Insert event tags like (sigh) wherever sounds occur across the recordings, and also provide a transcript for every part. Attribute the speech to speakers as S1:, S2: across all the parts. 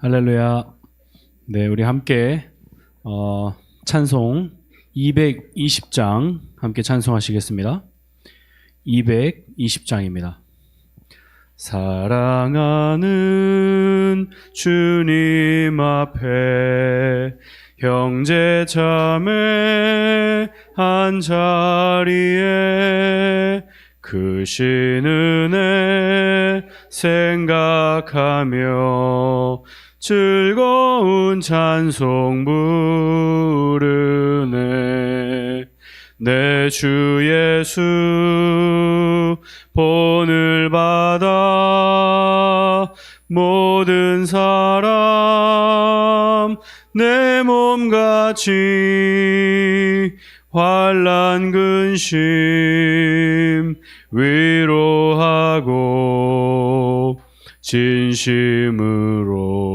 S1: 할렐루야. 네, 우리 함께 어, 찬송 220장 함께 찬송하시겠습니다. 220장입니다. 사랑하는 주님 앞에 형제 자매 한 자리에 크신 은혜 생각하며 즐거운 찬송 부르네. 내 주 예수 본을 받아 모든 사람 내 몸같이 환란 근심 위로하고 진심으로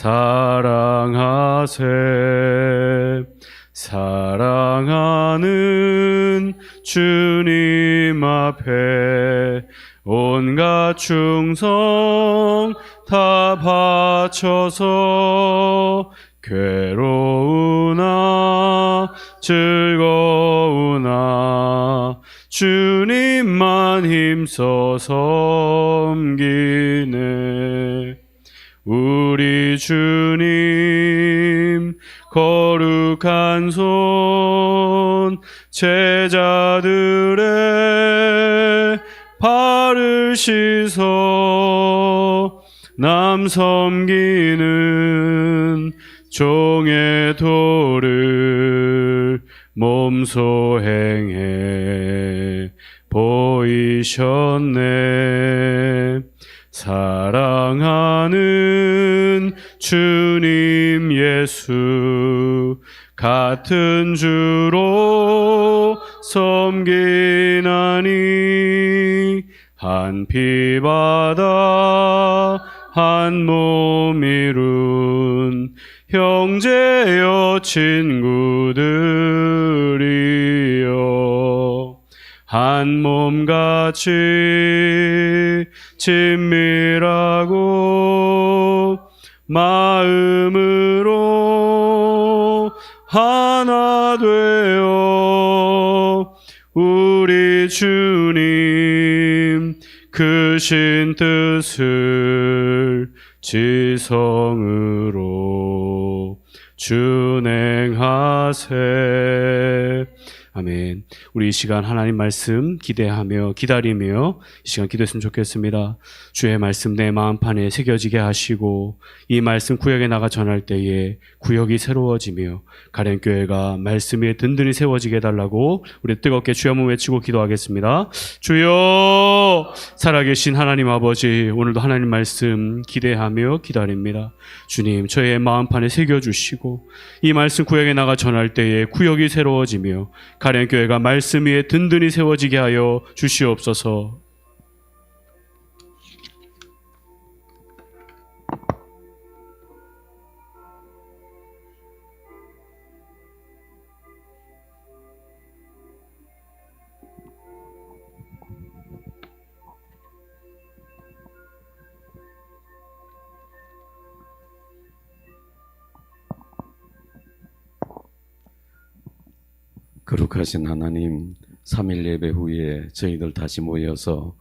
S1: 사랑하세. 사랑하는 주님 앞에 온갖 충성 다 바쳐서 괴로우나 즐거우나 주님만 힘써 섬기네 우리 주님 거룩한 손 제자들의 발을 씻어 남 섬기는 종의 도를 몸소 행해 보이셨네. 사랑하는 주님 예수 같은 주로 섬기나니 한 피바다 한 몸 이룬 형제여 친구들이여. 한 몸같이 친밀하고 마음으로 하나 되어 우리 주님 크신 뜻을 지성으로 준행하세. 우리 이 시간 하나님 말씀 기대하며 기다리며 이 시간 기도했으면 좋겠습니다. 주의 말씀 내 마음판에 새겨지게 하시고 이 말씀 구역에 나가 전할 때에 구역이 새로워지며 가련교회가 말씀 위에 든든히 세워지게 해달라고 우리 뜨겁게 주여 한번 외치고 기도하겠습니다. 주여 살아계신 하나님 아버지 오늘도 하나님 말씀 기대하며 기다립니다. 주님 저의 마음판에 새겨주시고 이 말씀 구역에 나가 전할 때에 구역이 새로워지며 가련교회가 말씀 위에 든든히 세워지게 하여 주시옵소서.
S2: 거룩하신 하나님, 3일 예배 후에 저희들 다시 모여서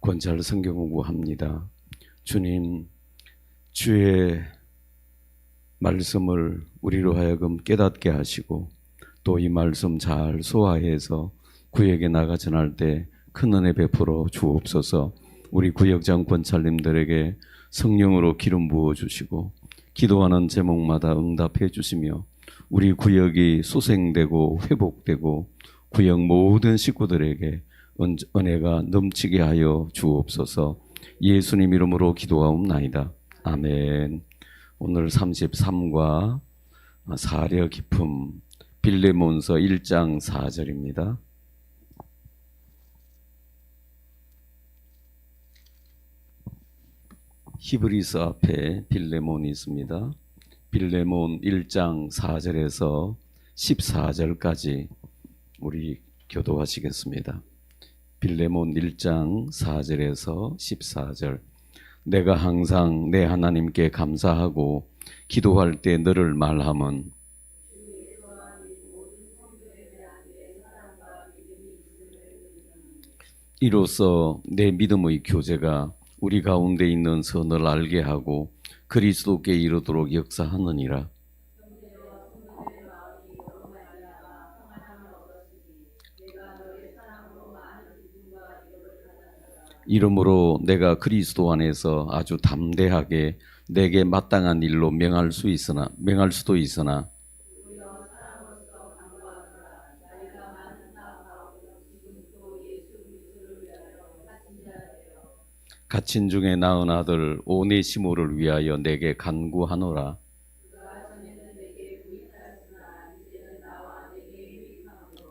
S2: 권찰 성경 공부합니다. 주님, 주의 말씀을 우리로 하여금 깨닫게 하시고 또 이 말씀 잘 소화해서 구역에 나가 전할 때 큰 은혜 베풀어 주옵소서 우리 구역장 권찰님들에게 성령으로 기름 부어 주시고 기도하는 제목마다 응답해 주시며 우리 구역이 소생되고 회복되고 구역 모든 식구들에게 은- 은혜가 넘치게 하여 주옵소서 예수님 이름으로 기도하옵나이다. 아멘. 오늘 33과 사려 깊음 빌레몬서 1장 4절입니다. 히브리서 앞에 빌레몬이 있습니다. 빌레몬 1장 4절에서 14절까지 우리 교도하시겠습니다. 빌레몬 1장 4절에서 14절 내가 항상 내 하나님께 감사하고 기도할 때 너를 말함은 이로써 내 믿음의 교제가 우리 가운데 있는 선을 알게 하고 그리스도께 이르도록 역사하느니라. 이러므로 내가 그리스도 안에서 아주 담대하게 내게 마땅한 일로 명할 수 있으나 명할 수도 있으나 갇힌 중에 낳은 아들 오네시모를 위하여 내게 간구하노라.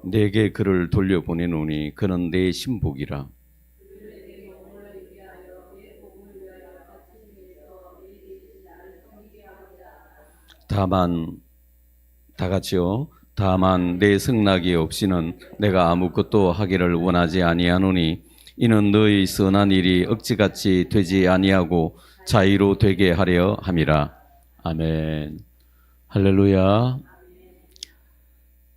S2: 내게 그를 돌려보내노니 그는 내 신복이라. 다만 다 같이요. 다만 내 승낙이 없이는 내가 아무것도 하기를 원하지 아니하노니 이는 너의 선한 일이 억지같이 되지 아니하고 자유로 되게 하려 함이라. 아멘. 할렐루야.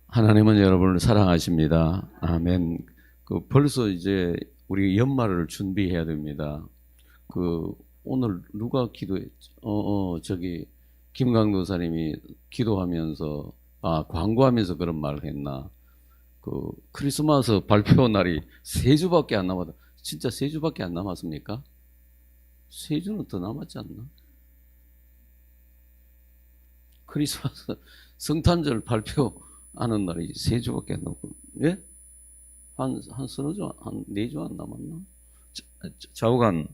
S2: 하나님은 여러분을 사랑하십니다. 아멘. 그 벌써 이제 우리 연말을 준비해야 됩니다. 그 오늘 누가 기도했죠? 어, 어 저기 김강도사님이 기도하면서 아 광고하면서 그런 말을 했나? 그 크리스마스 발표 날이 세 주밖에 안 남았다. 진짜 세 주밖에 안 남았습니까? 세 주는 더 남았지 않나? 크리스마스 성탄절 발표하는 날이 세 주밖에 안 남고 예? 한 한 서너 주, 한 네 주 안 남았나? 좌우간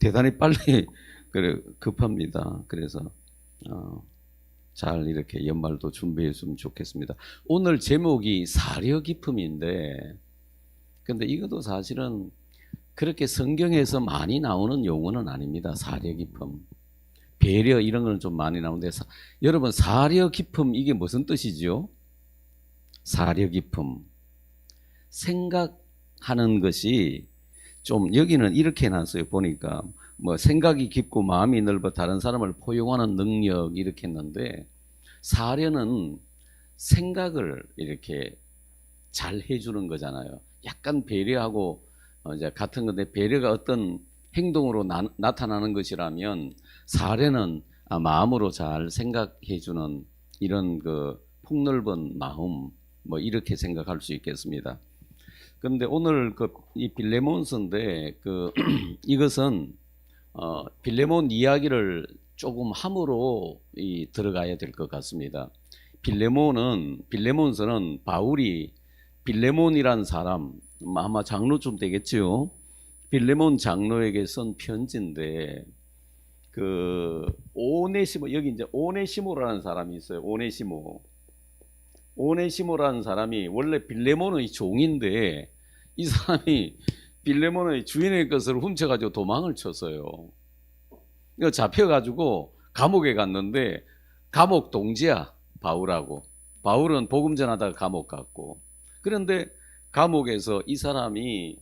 S2: 대단히 빨리 (laughs) 그래 급합니다. 그래서 어, 잘 이렇게 연말도 준비했으면 좋겠습니다. 오늘 제목이 사려 기품인데, 근데 이것도 사실은 그렇게 성경에서 많이 나오는 용어는 아닙니다. 사려 기품, 배려 이런 거는 좀 많이 나오는데, 사- 여러분 사려 기품 이게 무슨 뜻이죠? 사려 기품, 생각하는 것이 좀 여기는 이렇게 해놨어요. 보니까 뭐 생각이 깊고 마음이 넓어 다른 사람을 포용하는 능력 이렇게 했는데 사려는 생각을 이렇게 잘 해주는 거잖아요. 약간 배려하고 어, 이제 같은 건데 배려가 어떤 행동으로 나, 나타나는 것이라면 사려는 아, 마음으로 잘 생각해주는 이런 그 폭넓은 마음 뭐 이렇게 생각할 수 있겠습니다. 그런데 오늘 그 이 빌레몬스인데 그 (clears throat) 이것은 어, 빌레몬 이야기를 조금 함으로 이 들어가야 될 것 같습니다. 빌레몬은 빌레몬서는 바울이 빌레몬이란 사람 아마 장로쯤 되겠지요. 빌레몬 장로에게 쓴 편지인데 그 오네시모 여기 이제 오네시모라는 사람이 있어요. 오네시모. 오네시모라는 사람이 원래 빌레몬의 종인데 이 사람이 빌레몬의 주인의 것을 훔쳐가지고 도망을 쳤어요. 이거 잡혀가지고 감옥에 갔는데 감옥 동지야 바울하고 바울은 복음 전하다가 감옥 갔고 그런데 감옥에서 이 사람이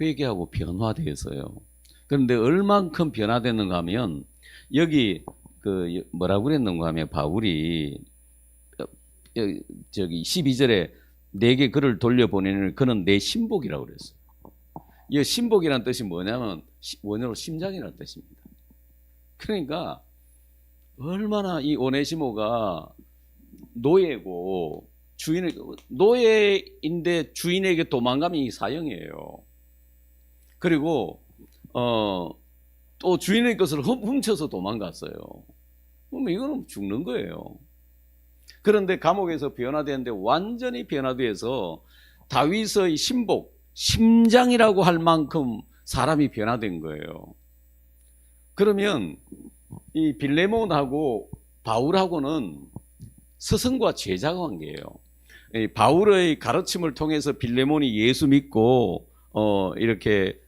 S2: 회개하고 변화되었어요. 그런데 얼만큼 변화됐는가 하면 여기 그 뭐라고 그랬는가 하면 바울이 어, 여기 저기 12절에 내게 그를 돌려보내는 그는 내 신복이라고 그랬어요. 이 신복이라는 뜻이 뭐냐면 시- 원어로 심장이라는 뜻입니다. 그러니까 얼마나 이 오네시모가 노예고 주인의 노예인데 주인에게 도망가면 이 사형이에요. 그리고 어, 또 주인의 것을 훔- 훔쳐서 도망갔어요. 그럼 이거는 죽는 거예요. 그런데 감옥에서 변화되는데 완전히 변화돼서 다윗의 신복, 심장이라고 할 만큼 사람이 변화된 거예요. 그러면 이 빌레몬하고 바울하고는 스승과 제자 관계예요. 이 바울의 가르침을 통해서 빌레몬이 예수 믿고 어 이렇게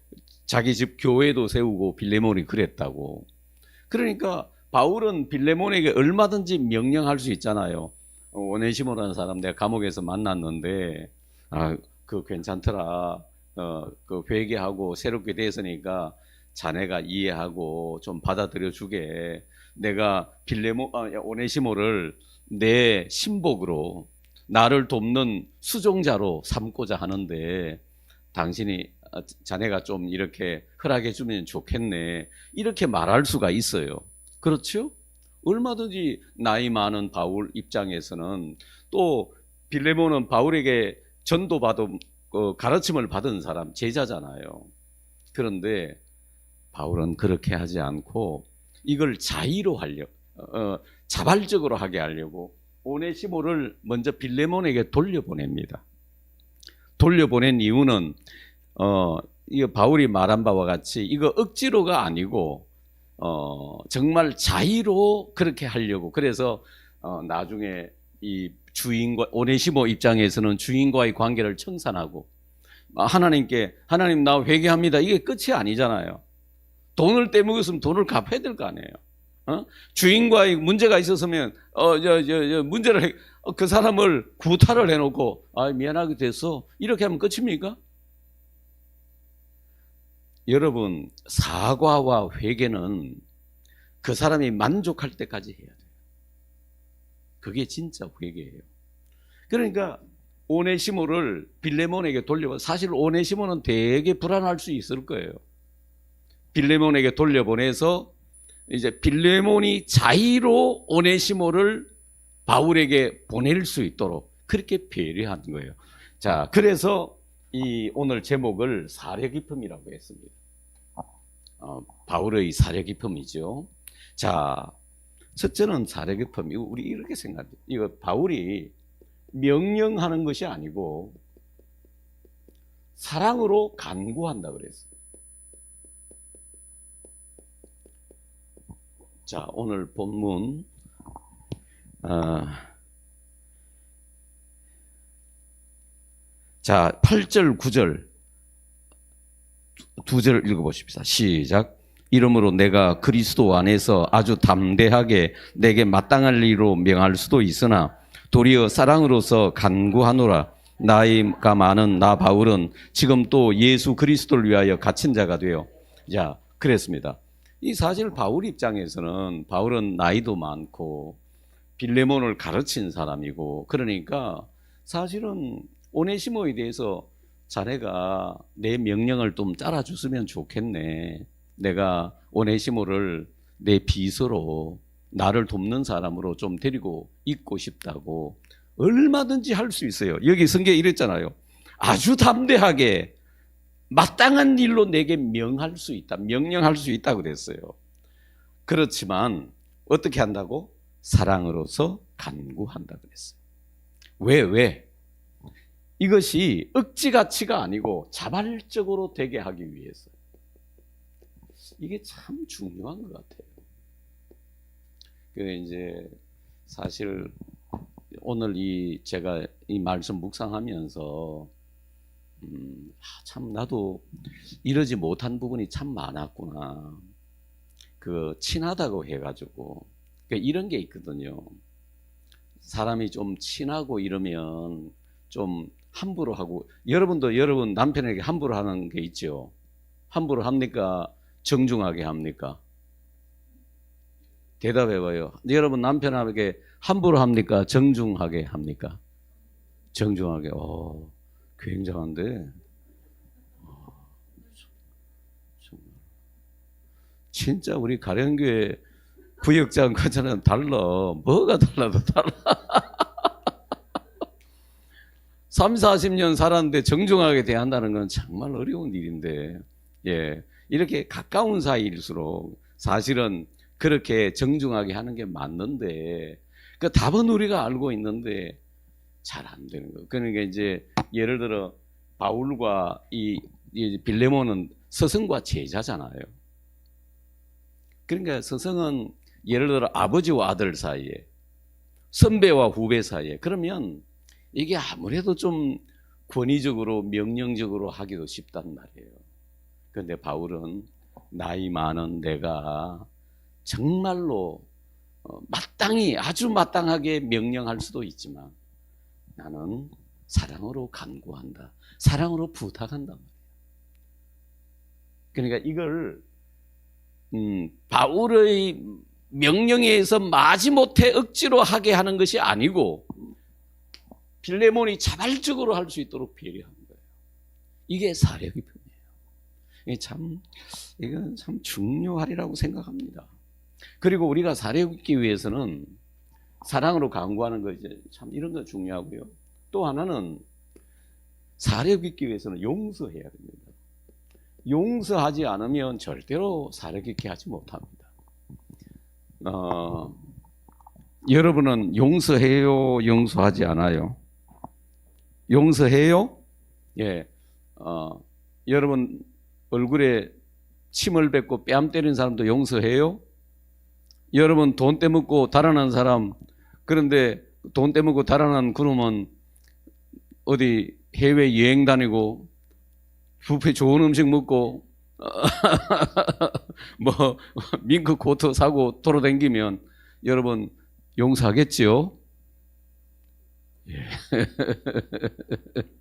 S2: 자기 집 교회도 세우고 빌레몬이 그랬다고. 그러니까 바울은 빌레몬에게 얼마든지 명령할 수 있잖아요. 어, 오네시모라는 사람 내가 감옥에서 만났는데 아 그 괜찮더라. 어 그 회개하고 새롭게 됐으니까 자네가 이해하고 좀 받아들여 주게 내가 빌레모 아, 오네시모를 내 신복으로 나를 돕는 수종자로 삼고자 하는데 당신이 아, 자네가 좀 이렇게 허락해 주면 좋겠네 이렇게 말할 수가 있어요. 그렇죠? 얼마든지 나이 많은 바울 입장에서는 또 빌레몬은 바울에게 전도 받은 어, 가르침을 받은 사람 제자잖아요. 그런데 바울은 그렇게 하지 않고 이걸 자의로 하려 어, 자발적으로 하게 하려고 오네시모를 먼저 빌레몬에게 돌려보냅니다. 돌려보낸 이유는 어, 이 바울이 말한 바와 같이 이거 억지로가 아니고 어, 정말 자의로 그렇게 하려고 그래서 어, 나중에 이 주인과 오네시모 입장에서는 주인과의 관계를 청산하고 아, 하나님께 하나님 나 회개합니다 이게 끝이 아니잖아요. 돈을 떼먹었으면 돈을 갚아야 될 거 아니에요. 어? 주인과의 문제가 있었으면 어 저 저 저 문제를 해- 어, 그 사람을 구타를 해놓고 아 미안하게 됐어 이렇게 하면 끝입니까? 여러분 사과와 회개는 그 사람이 만족할 때까지 해야 돼요. 그게 진짜 회개예요. 그러니까 오네시모를 빌레몬에게 돌려 사실 오네시모는 되게 불안할 수 있을 거예요. 빌레몬에게 돌려보내서 이제 빌레몬이 자의로 오네시모를 바울에게 보낼 수 있도록 그렇게 배려한 거예요. 자, 그래서 이 오늘 제목을 사려 기품이라고 했습니다. 어, 바울의 사려 기품이죠. 자, 첫째는 기품. 이거 우리 이렇게 생각해요. 이거 바울이 명령하는 것이 아니고 사랑으로 간구한다 그랬어요. 자, 오늘 본문 어, 자, 8절, 9절 두 절 읽어보십시다. 시작. 이러므로 내가 그리스도 안에서 아주 담대하게 내게 마땅할 일로 명할 수도 있으나 도리어 사랑으로서 간구하노라. 나이가 많은 나 바울은 지금 또 예수 그리스도를 위하여 갇힌 자가 되어 자 그랬습니다. 이 사실 바울 입장에서는 바울은 나이도 많고 빌레몬을 가르친 사람이고 그러니까 사실은 오네시모에 대해서 자네가 내 명령을 좀 따라줬으면 좋겠네. 내가 오네시모를 내 비서로 나를 돕는 사람으로 좀 데리고 있고 싶다고 얼마든지 할 수 있어요. 여기 성경에 이랬잖아요. 아주 담대하게 마땅한 일로 내게 명할 수 있다. 명령할 수 있다고 그랬어요. 그렇지만 어떻게 한다고? 사랑으로서 간구한다 그랬어요. 왜 왜? 이것이 억지 가치가 아니고 자발적으로 되게 하기 위해서. 이게 참 중요한 것 같아요. 그 이제 사실 오늘 이 제가 이 말씀 묵상하면서 음, 아, 참 나도 이러지 못한 부분이 참 많았구나. 그 친하다고 해가지고 그 이런 게 있거든요. 사람이 좀 친하고 이러면 좀 함부로 하고 여러분도 여러분 남편에게 함부로 하는 게 있죠. 함부로 합니까? 정중하게 합니까? 대답해봐요. 여러분 남편에게 함부로 합니까? 정중하게 합니까? 정중하게. 어, 굉장한데. 어. 진짜 우리 가령교회 부역장과는 달라. 뭐가 달라도 달라. (laughs) 3, 40년 살았는데 정중하게 대한다는 건 정말 어려운 일인데, 예. 이렇게 가까운 사이일수록 사실은 그렇게 정중하게 하는 게 맞는데, 그 답은 우리가 알고 있는데 잘 안 되는 거예요. 그러니까 이제 예를 들어 바울과 이, 이 빌레몬은 스승과 제자잖아요. 그러니까 스승은 예를 들어 아버지와 아들 사이에 선배와 후배 사이에 그러면 이게 아무래도 좀 권위적으로 명령적으로 하기도 쉽단 말이에요. 그런데 바울은 나이 많은 내가 정말로 어, 마땅히 아주 마땅하게 명령할 수도 있지만 나는 사랑으로 간구한다. 사랑으로 부탁한다. 그러니까 이걸 음, 바울의 명령에 의해서 마지못해 억지로 하게 하는 것이 아니고 빌레몬이 자발적으로 할 수 있도록 배려한 거예요. 이게 사려 깊음이에요. 참 이건 참 중요하리라고 생각합니다. 그리고 우리가 사려 깊기 위해서는 사랑으로 강구하는 거 이제 참 이런 거 중요하고요. 또 하나는 사려 깊기 위해서는 용서해야 됩니다. 용서하지 않으면 절대로 사려 깊게 하지 못합니다. 어, 여러분은 용서해요, 용서하지 않아요? 용서해요? 예. 어, 여러분 얼굴에 침을 뱉고 뺨 때린 사람도 용서해요? 여러분 돈 떼먹고 달아난 사람 그런데 돈 떼먹고 달아난 그놈은 어디 해외 여행 다니고 뷔페 좋은 음식 먹고 (laughs) 뭐 밍크 코트 사고 돌아다니면 여러분 용서하겠지요? 예. (laughs)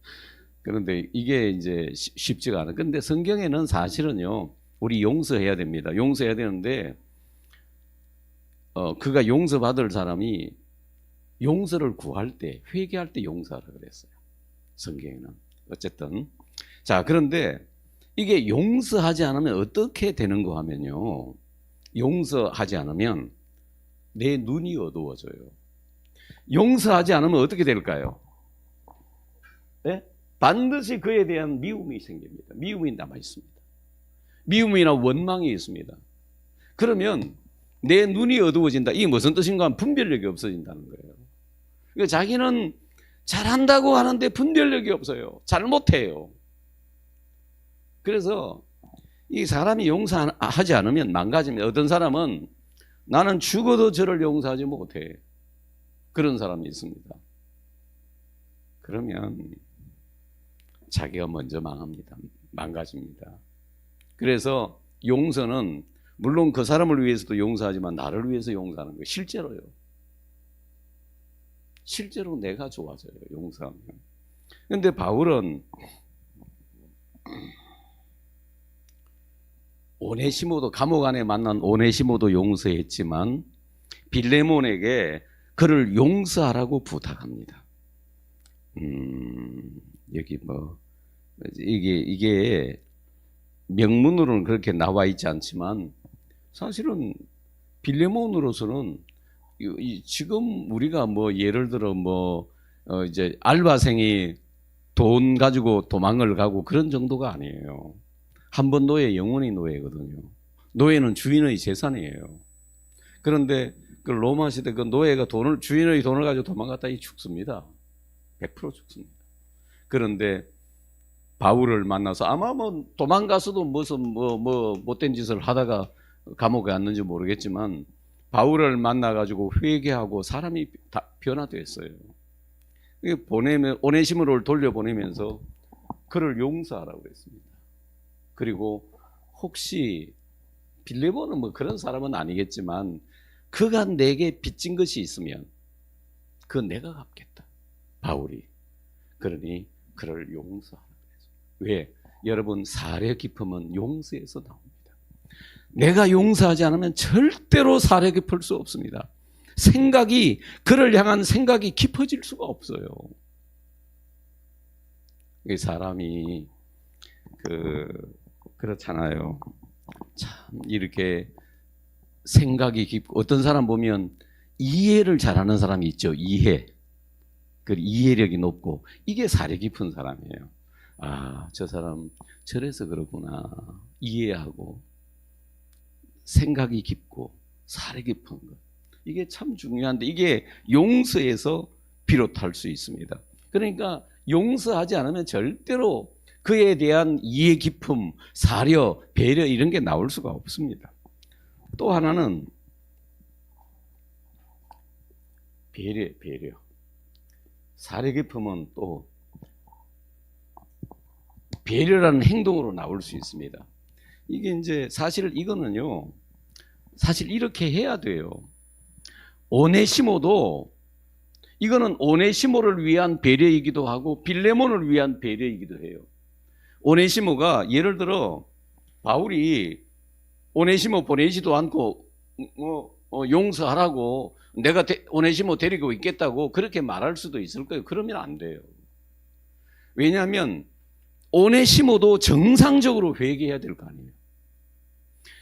S2: 그런데 이게 이제 쉽- 쉽지가 않아. 근데 성경에는 사실은요, 우리 용서해야 됩니다. 용서해야 되는데, 어, 그가 용서받을 사람이 용서를 구할 때, 회개할 때 용서하라 그랬어요. 성경에는. 어쨌든. 자, 그런데 이게 용서하지 않으면 어떻게 되는 거 하면요. 용서하지 않으면 내 눈이 어두워져요. 용서하지 않으면 어떻게 될까요? 네? 반드시 그에 대한 미움이 생깁니다. 미움이 남아 있습니다. 미움이나 원망이 있습니다. 그러면 내 눈이 어두워진다. 이게 무슨 뜻인가 하면 분별력이 없어진다는 거예요. 그러니까 자기는 잘한다고 하는데 분별력이 없어요. 잘못해요. 그래서 이 사람이 용서하지 않으면 망가집니다. 어떤 사람은 나는 죽어도 저를 용서하지 못해. 그런 사람이 있습니다. 그러면 자기가 먼저 망합니다. 망가집니다. 그래서 용서는 물론 그 사람을 위해서도 용서하지만 나를 위해서 용서하는 거예요. 실제로요. 실제로 내가 좋아져요. 용서하면. 근데 바울은 오네시모도 감옥 안에 만난 오네시모도 용서했지만 빌레몬에게 그를 용서하라고 부탁합니다. 음, 여기 뭐 이게 이게 명문으로는 그렇게 나와 있지 않지만 사실은 빌레몬으로서는 지금 우리가 뭐 예를 들어 뭐 어, 이제 알바생이 돈 가지고 도망을 가고 그런 정도가 아니에요. 한 번 노예 영원히 노예거든요. 노예는 주인의 재산이에요. 그런데 그 로마 시대 그 노예가 돈을 주인의 돈을 가지고 도망갔다 이 죽습니다. 100% 죽습니다. 그런데 바울을 만나서 아마 뭐 도망가서도 무슨 뭐 뭐 못된 짓을 하다가 감옥에 갔는지 모르겠지만 바울을 만나 가지고 회개하고 사람이 다 변화됐어요. 보내면 오네시모를 돌려보내면서 그를 용서하라고 그랬습니다. 그리고 혹시 빌레몬은 뭐 그런 사람은 아니겠지만 그가 내게 빚진 것이 있으면 그 내가 갚겠다. 바울이 그러니 그를 용서하라 그랬어요. 왜? 여러분 사려 깊음은 용서에서 나옵니다. 내가 용서하지 않으면 절대로 사려 깊을 수 없습니다. 생각이 그를 향한 생각이 깊어질 수가 없어요. 이 사람이 그 그렇잖아요. 참 이렇게 생각이 깊고 어떤 사람 보면 이해를 잘하는 사람이 있죠. 이해. 그 이해력이 높고 이게 사려 깊은 사람이에요. 아, 저 사람 저래서 그러구나. 이해하고 생각이 깊고 사려 깊은 것. 이게 참 중요한데 이게 용서에서 비롯할 수 있습니다. 그러니까 용서하지 않으면 절대로 그에 대한 이해 깊음, 사려, 배려 이런 게 나올 수가 없습니다. 또 하나는 배려, 배려. 사려 깊음은 또 배려라는 행동으로 나올 수 있습니다. 이게 이제 사실 이거는요. 사실 이렇게 해야 돼요. 오네시모도 이거는 오네시모를 위한 배려이기도 하고 빌레몬을 위한 배려이기도 해요. 오네시모가 예를 들어 바울이 오네시모 보내지도 않고 뭐 어, 용서하라고 내가 데, 오네시모 데리고 있겠다고 그렇게 말할 수도 있을 거예요. 그러면 안 돼요. 왜냐하면 오네시모도 정상적으로 회개해야 될 거 아니에요.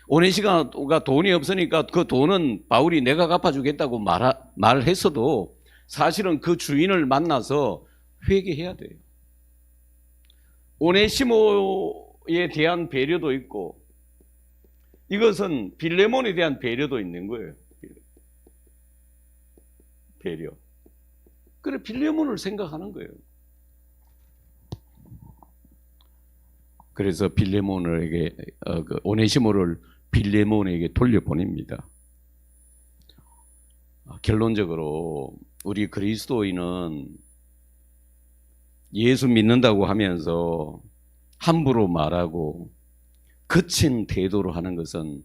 S2: 오네시가 돈이 없으니까 그 돈은 바울이 내가 갚아주겠다고 말, 말했어도 사실은 그 주인을 만나서 회개해야 돼요. 오네시모에 대한 배려도 있고 이것은 빌레몬에 대한 배려도 있는 거예요. 배려. 그래 빌레몬을 생각하는 거예요. 그래서 빌레몬에게 어, 그 오네시모를 빌레몬에게 돌려보냅니다. 아, 결론적으로 우리 그리스도인은 예수 믿는다고 하면서 함부로 말하고 거친 태도로 하는 것은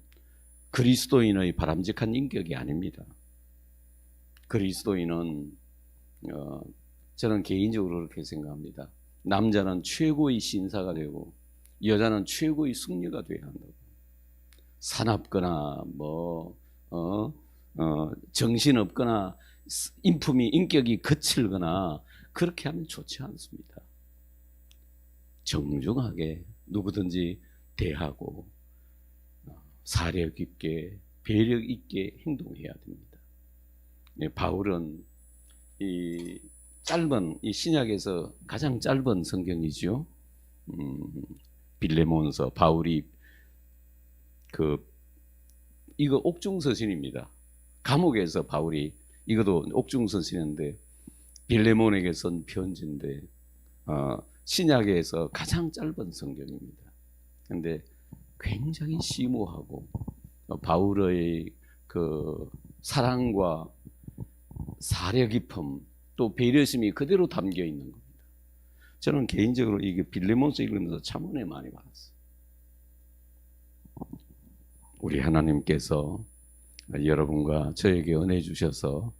S2: 그리스도인의 바람직한 인격이 아닙니다. 그리스도인은 어, 저는 개인적으로 그렇게 생각합니다. 남자는 최고의 신사가 되고 여자는 최고의 승려가 돼야 한다고. 사납거나 뭐 어, 어, 정신 없거나 인품이 인격이 거칠거나 그렇게 하면 좋지 않습니다. 정중하게 누구든지 대하고 어, 사려 깊게 배려 있게 행동해야 됩니다. 네, 바울은 이 짧은 이 신약에서 가장 짧은 성경이죠. 음, 빌레몬서 바울이 그 이거 옥중서신입니다. 감옥에서 바울이 이것도 옥중서신인데 빌레몬에게 쓴 편지인데 어, 신약에서 가장 짧은 성경입니다. 근데 굉장히 심오하고 어, 바울의 그 사랑과 사려 깊음 또 배려심이 그대로 담겨 있는 겁니다. 저는 개인적으로 이게 빌레몬서 읽으면서 참 은혜 많이 받았어요. 우리 하나님께서 여러분과 저에게 은혜 주셔서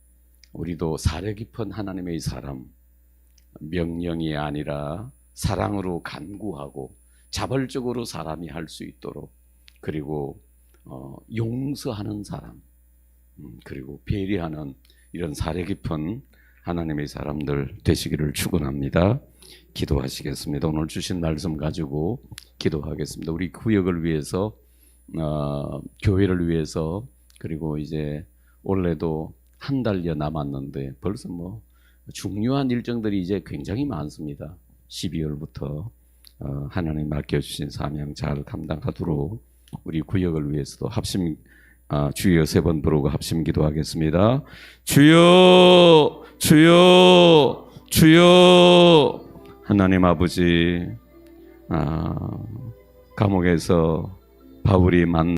S2: 우리도 사려 깊은 하나님의 사람, 명령이 아니라 사랑으로 간구하고 자발적으로 사람이 할 수 있도록 그리고 어, 용서하는 사람, 음, 그리고 배려하는 이런 사려 깊은 하나님의 사람들 되시기를 축원합니다. 기도하시겠습니다. 오늘 주신 말씀 가지고 기도하겠습니다. 우리 구역을 위해서 어, 교회를 위해서 그리고 이제 올해도 한 달여 남았는데 벌써 뭐 중요한 일정들이 이제 굉장히 많습니다. 12월부터 어, 하나님 맡겨주신 사명 잘 감당하도록 우리 구역을 위해서도 합심 아, 주여 세 번 부르고 합심 기도하겠습니다. 주여, 주여, 주여, 하나님 아버지, 아, 감옥에서 바울이 만